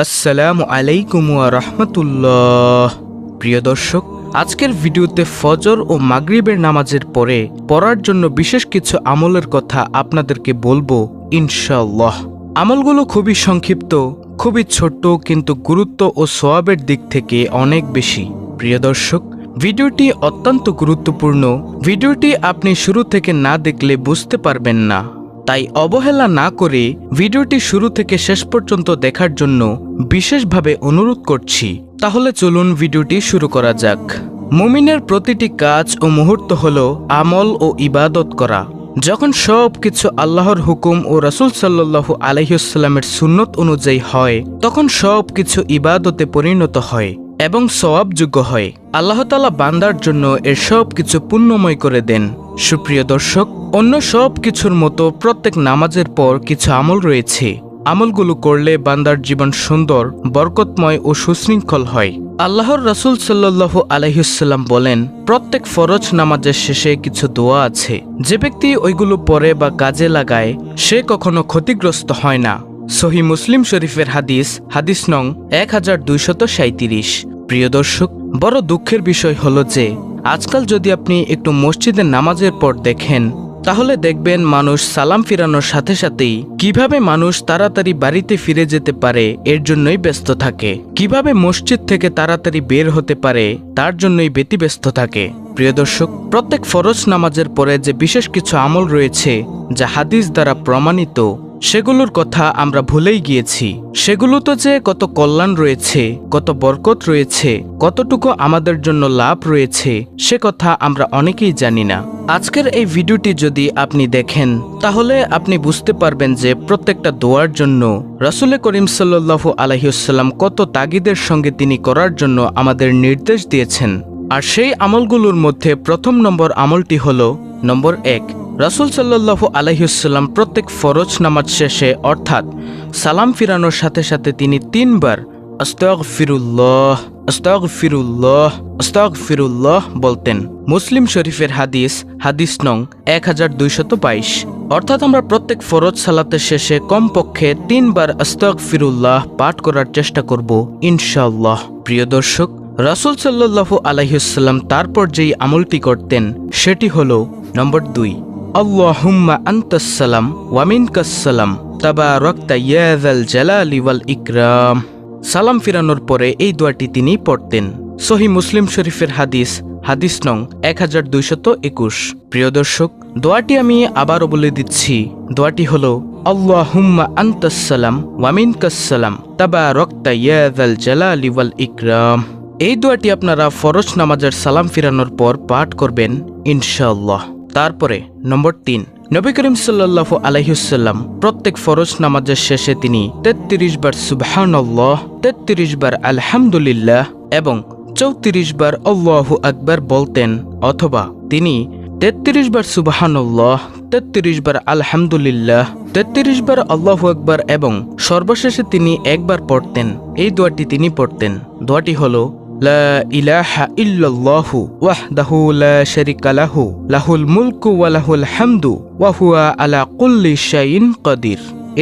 আসসালামু আলাইকুম রহমতুল্লাহ। প্রিয় দর্শক, আজকের ভিডিওতে ফজর ও মাগরিবের নামাজের পরে পড়ার জন্য বিশেষ কিছু আমলের কথা আপনাদেরকে বলব ইনশাল্লাহ আমলগুলো খুবই সংক্ষিপ্ত, খুবই ছোট্ট কিন্তু গুরুত্ব ও সোয়াবের দিক থেকে অনেক বেশি। প্রিয় দর্শক, ভিডিওটি অত্যন্ত গুরুত্বপূর্ণ। ভিডিওটি আপনি শুরু থেকে না দেখলে বুঝতে পারবেন না। তাই অবহেলা না করে ভিডিওটি শুরু থেকে শেষ পর্যন্ত দেখার জন্য বিশেষভাবে অনুরোধ করছি। তাহলে চলুন ভিডিওটি শুরু করা যাক। মুমিনের প্রতিটি কাজ ও মুহূর্ত হল আমল ও ইবাদত করা। যখন সব কিছু আল্লাহর হুকুম ও রাসূল সাল্লাল্লাহু আলহিউসাল্লামের সুন্নত অনুযায়ী হয়, তখন সব কিছু ইবাদতে পরিণত হয়। এবং সওয়াবযোগ্য হয়। আল্লাহ তালা বান্দার জন্য এর সব কিছু পুণ্যময় করে দেন। সুপ্রিয় দর্শক, অন্য সব কিছুর মতো প্রত্যেক নামাজের পর কিছু আমল রয়েছে। আমলগুলো করলে বান্দার জীবন সুন্দর, বরকতময় ও সুশৃঙ্খল হয়। আল্লাহর রাসূল সাল্লাল্লাহু আলহিউসাল্লাম বলেন, প্রত্যেক ফরজ নামাজের শেষে কিছু দোয়া আছে। যে ব্যক্তি ওইগুলো পড়ে বা কাজে লাগায়, সে কখনো ক্ষতিগ্রস্ত হয় না। সহি মুসলিম শরীফের হাদিস হাদিস নং এক হাজার দুইশত সাঁত্রিশ প্রিয় দর্শক, বড় দুঃখের বিষয় হলো যে, আজকাল যদি আপনি একটু মসজিদের নামাজের পর দেখেন, তাহলে দেখবেন মানুষ সালাম ফিরানোর সাথে সাথেই কীভাবে মানুষ তাড়াতাড়ি বাড়িতে ফিরে যেতে পারে, এর জন্যই ব্যস্ত থাকে। কীভাবে মসজিদ থেকে তাড়াতাড়ি বের হতে পারে, তার জন্যই ব্যতিব্যস্ত থাকে। প্রিয় দর্শক, প্রত্যেক ফরজ নামাজের পরে যে বিশেষ কিছু আমল রয়েছে, যা হাদিস দ্বারা প্রমাণিত সেগুলোর কথা আমরা ভুলেই গিয়েছি। সেগুলো তো যে কত কল্যাণ রয়েছে, কত বরকত রয়েছে, কতটুকু আমাদের জন্য লাভ রয়েছে, সে কথা আমরা অনেকেই জানি না। আজকের এই ভিডিওটি যদি আপনি দেখেন, তাহলে আপনি বুঝতে পারবেন যে প্রত্যেকটা দোয়ার জন্য রসুল করিম সাল্লু আলহিউসাল্লাম কত তাগিদের সঙ্গে তিনি করার জন্য আমাদের নির্দেশ দিয়েছেন। আর সেই আমলগুলোর মধ্যে প্রথম নম্বর আমলটি হল নম্বর এক রাসুল সাল্লাহু আলহিউসাল্লাম প্রত্যেক ফরজ নামাজ শেষে, অর্থাৎ সালাম ফিরানোর সাথে সাথে তিনি তিনবার আস্তাক ফিরুল্লাহ আস্তাক ফিরুল্লাহ আস্তাক ফিরুল্লাহ বলতেন। মুসলিম শরীফের হাদিস হাদিস নং এক হাজার দুইশত বাইশ। অর্থাৎ আমরা প্রত্যেক ফরজ সালাতের শেষে কমপক্ষে তিনবার আস্তাক ফিরুল্লাহ পাঠ করার চেষ্টা করব ইনশাল্লাহ প্রিয় দর্শক, রাসুল সাল্লাহু আলহিউসাল্লাম তারপর যেই আমলটি করতেন, সেটি হল নম্বর দুই। আল্লাহুম্মা আন্তাসালাম ওয়ামিনকাসালাম তাবা রক্তা ইয়াজাল জালালি ওয়াল ইকরাম সালাম ফিরানোর পরে এই দোয়াটি তিনি পড়তেন। সহি মুসলিম শরীফের হাদিস হাদিস নং এক হাজার দুইশত একুশ। প্রিয় দর্শক, দোয়াটি আমি আবারও বলে দিচ্ছি। দোয়াটি হল, আল্লাহুম্মা আন্তাসালাম ওয়ামিনকাসালাম তাবা রক্তা ইয়াজাল জালালি ওয়াল ইকরাম। এই দোয়াটি আপনারা ফরজ নামাজের সালাম ফিরানোর পর পাঠ করবেন, ইনশাআল্লাহ। তারপরে, নম্বর তিন, নবী করিম সাল্লাহ আলহিউসাল্লাম প্রত্যেক ফরজ নামাজের শেষে তিনি তেত্রিশ বার সুবহানাল্লাহ, তেত্রিশ বার আলহামদুলিল্লাহ এবং চৌত্রিশ বার আল্লাহু আকবার বলতেন। অথবা তিনি তেত্রিশ বার সুবাহানুল্লাহ, তেত্রিশ বার আলহামদুলিল্লাহ, তেত্রিশ বার আল্লাহু আকবার এবং সর্বশেষে তিনি একবার পড়তেন। এই দোয়াটি তিনি পড়তেন। দোয়াটি হলো লা ইলাহা লা লাহুল আলা কুল্লি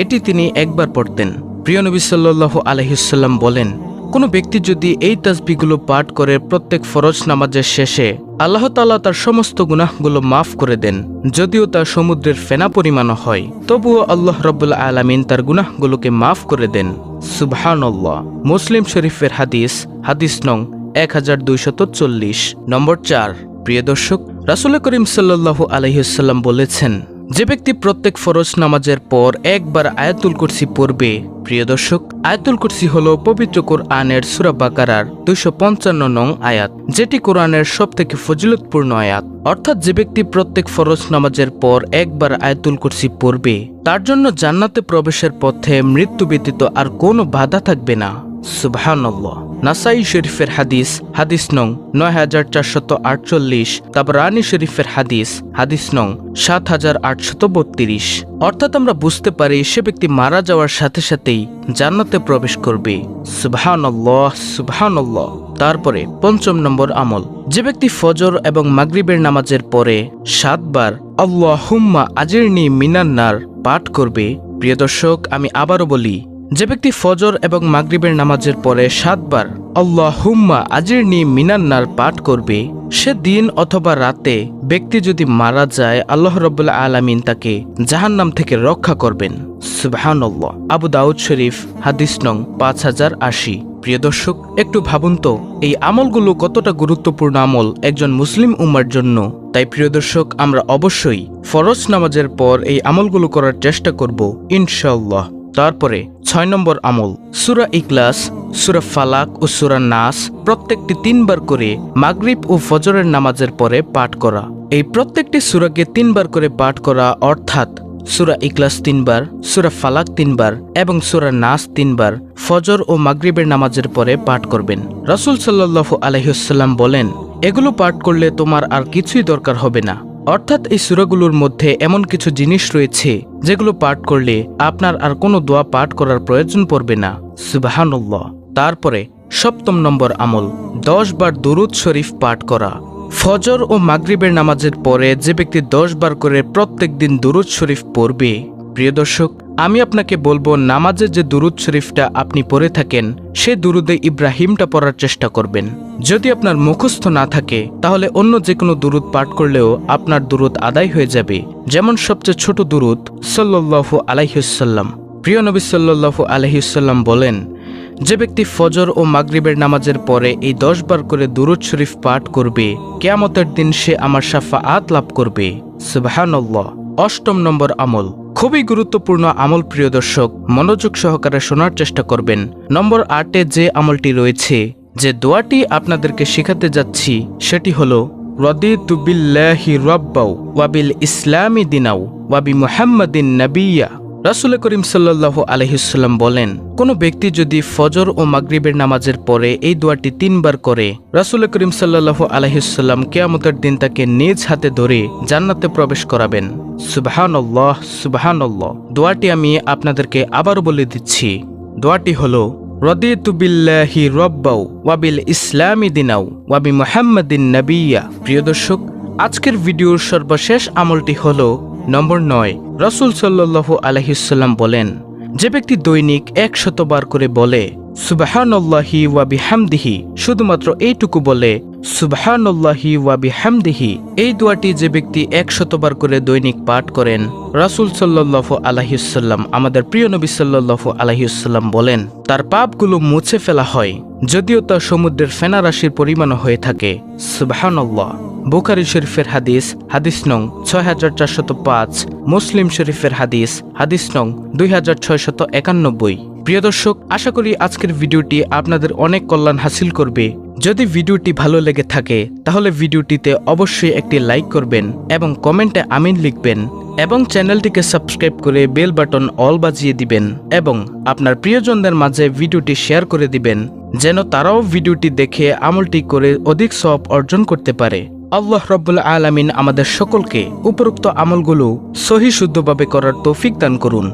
এটি তিনি একবার পড়তেন। প্রিয় নবী সাল্লাল্লাহু আলাইহিস বলেন, কোনো ব্যক্তি যদি এই তাসবিগুলো পাঠ করে প্রত্যেক ফরজ নামাজের শেষে আল্লাহ তাআলা তার সমস্ত গুনাহগুলো মাফ করে দেন, যদিও তা সমুদ্রের ফেনা পরিমাণও হয়, তবুও আল্লাহ রব্বুল আলামিন তার গুনাহগুলোকে মাফ করে দেন। সুবহানাল্লাহ। মুসলিম শরীফের হাদিস হাদিস নং এক হাজার দুইশত চল্লিশ, নম্বর চার। প্রিয় দর্শক, রাসুল করিম সাল্লাল্লাহু আলহিহাল্লাম বলেছেন যে ব্যক্তি প্রত্যেক ফরজ নামাজের পর একবার আয়াতুল কুরসি পড়বে, প্রিয় দর্শক, আয়াতুল কুরসি হল পবিত্র কোরআনের সুরা বাকারার দুইশো পঞ্চান্ন নং আয়াত, যেটি কোরআনের সব থেকে ফজিলতপূর্ণ আয়াত। অর্থাৎ যে ব্যক্তি প্রত্যেক ফরজ নামাজের পর একবার আয়াতুল কুরসি পড়বে, তার জন্য জান্নাতে প্রবেশের পথে মৃত্যু ব্যতীত আর কোনো বাধা থাকবে না। সুবহানাল্লাহ। নাসাই শরীফের হাদিস হাদিস নং নয় হাজার চারশত আটচল্লিশ। তারপর রানী শরীফের হাদিস হাদিস নং সাত হাজার আটশত বত্রিশ। অর্থাৎ আমরা বুঝতে পারি সে ব্যক্তি মারা যাওয়ার সাথে সাথেই জান্নাতে প্রবেশ করবে। সুবহানাল্লাহ সুবহানাল্লাহ। তারপরে পঞ্চম নম্বর আমল। যে ব্যক্তি ফজর এবং মাগরিবের নামাজের পরে সাতবার আল্লাহ হুম্মা আজিরনি মিনান্নার পাঠ করবে। প্রিয় দর্শক, আমি আবারও বলি যে ব্যক্তি ফজর এবং মাগরিবের নামাজের পরে সাতবার আল্লাহ হুম্মা আজির নি মিনান্নার পাঠ করবে, সে দিন অথবা রাতে ব্যক্তি যদি মারা যায়, আল্লাহ রব্বুল্লা আলামিন তাকে জাহান্নাম থেকে রক্ষা করবেন। সুবহানাল্লাহ। আবু দাউদ শরীফ, হাদিস নং পাঁচ হাজার আশি। প্রিয় দর্শক, একটু ভাবুন তো, এই আমলগুলো কতটা গুরুত্বপূর্ণ আমল একজন মুসলিম উম্মার জন্য? তাই প্রিয় দর্শক, আমরা অবশ্যই ফরজ নামাজের পর এই আমলগুলো করার চেষ্টা করব ইনশাল্লাহ তারপরে ছয় নম্বর আমল। সুরা ইকলাস সুরা ফালাক ও সুরা নাস প্রত্যেকটি তিনবার করে মাগরিব ও ফজরের নামাজের পরে পাঠ করা। এই প্রত্যেকটি সুরাকে তিনবার করে পাঠ করা অর্থাৎ সুরা ইকলাস তিনবার, সুরা ফালাক তিনবার এবং সুরা নাস তিনবার ফজর ও মাগরিবের নামাজের পরে পাঠ করবেন। রাসুল সাল্লাহু আলহিউসাল্লাম বলেন, এগুলো পাঠ করলে তোমার আর কিছুই দরকার হবে না। অর্থাৎ এই সুরাগুলোর মধ্যে এমন কিছু জিনিস রয়েছে যেগুলো পাঠ করলে আপনার আর কোনো দোয়া পাঠ করার প্রয়োজন পড়বে না। সুবাহানুল্লাহ। তারপরে সপ্তম নম্বর আমল, দশ বার দুরুদ শরীফ পাঠ করা। ফজর ও মাগরিবের নামাজের পরে যে ব্যক্তি দশ বার করে প্রত্যেক দিন দুরুদ শরীফ পড়বে প্রিয় দর্শক, আমি আপনাকে বলব নামাজে যে দুরুদ শরীফটা আপনি পড়ে থাকেন, সে দুরুদে ইব্রাহিমটা পড়ার চেষ্টা করবেন। যদি আপনার মুখস্থ না থাকে, তাহলে অন্য যে কোনো দুরুদ পাঠ করলেও আপনার দুরুদ আদায় হয়ে যাবে। যেমন সবচেয়ে ছোট দুরুদ, সাল্লাল্লাহু আলাইহুসাল্লাম প্রিয় নবী সাল্লাল্লাহু আলহিউসাল্লাম বলেন, যে ব্যক্তি ফজর ও মাগরিবের নামাজের পরে এই দশ বার করে দুরুদ শরীফ পাঠ করবে, কেয়ামতের দিন সে আমার সাফা আত লাভ করবে। সুবাহানল্লাহ। অষ্টম নম্বর আমল। খুবই গুরুত্বপূর্ণ আমল প্রিয় দর্শক, মনোযোগ সহকারে শোনার চেষ্টা করবেন। নম্বর আটে যে আমলটি রয়েছে, যে দোয়াটি আপনাদেরকে শেখাতে যাচ্ছি, সেটি হল, রদিতু বিল্লাহি রব্বাউ ওয়াবিল ইসলামী দিনাউ ওয়াবি মুহাম্মাদিন নবিয়া। রাসুল করিম সাল্লাহ আলহিসাল্লাম বলেন, কোনো ব্যক্তি যদি ফজর ও মাগরিবের নামাজের পরে এই দোয়াটি তিনবার করে, রাসুল করিম সাল্লাহ আলহিসাল্লাম কেয়ামতের দিন তাকে নিজ হাতে ধরে জান্নাতে প্রবেশ করাবেন। সুবাহানল্লাহ সুবাহানল্লাহ। দোয়াটি আমি আপনাদেরকে আবারও বলে দিচ্ছি। দোয়াটি হলো, রদিতু বিল্লাহি রব্বাউ ওয়াবিল ইসলামী দিনাউ ওয়াবি মুহাম্মাদিন নবিয়া প্রিয় দর্শক, আজকের ভিডিওর সর্বশেষ আমলটি হলো নম্বর নয়, রসুল সাল্লু আলহিসাল্লাম বলেন, যে ব্যক্তি দৈনিক একশতবার করে বলে, সুবাহানল্লাহি ওয়াবি হামদিহি শুধুমাত্র এইটুকু বলে, সুবাহানল্লাহি ওয়াবি হামদিহি এই দোয়াটি যে ব্যক্তি একশতবার করে দৈনিক পাঠ করেন, রাসুল সাল্লাহ আলহিসাল্লাম আমাদের প্রিয় নবী সাল্লাহ আলহিসাল্লাম বলেন, তার পাপগুলো মুছে ফেলা হয়, যদিও তা সমুদ্রের ফেনা রাশির পরিমাণও হয়ে থাকে, সুবাহানল্লাহ। বুখারি শরীফের হাদিস হাদিস নং ছয় হাজার চারশত পাঁচ, মুসলিম শরীফের হাদিস হাদিস নং দুই হাজার ছয়শত একানব্বই। প্রিয় দর্শক, আশা করি আজকের ভিডিওটি আপনাদের অনেক কল্যাণ হাসিল করবে। যদি ভিডিওটি ভালো লেগে থাকে, তাহলে ভিডিওটিতে অবশ্যই একটি লাইক করবেন এবং কমেন্টে আমিন লিখবেন এবং চ্যানেলটিকে সাবস্ক্রাইব করে বেল বাটন অল বাজিয়ে দিবেন এবং আপনার প্রিয়জনদের মাঝে ভিডিওটি শেয়ার করে দিবেন, যেন তারাও ভিডিওটি দেখে আমলটি করে অধিক সব অর্জন করতে পারে। আল্লাহ রব্বুল আলামিন আমাদের সকলকে উপরোক্ত আমলগুলো সহি শুদ্ধভাবে করার তৌফিক দান করুন।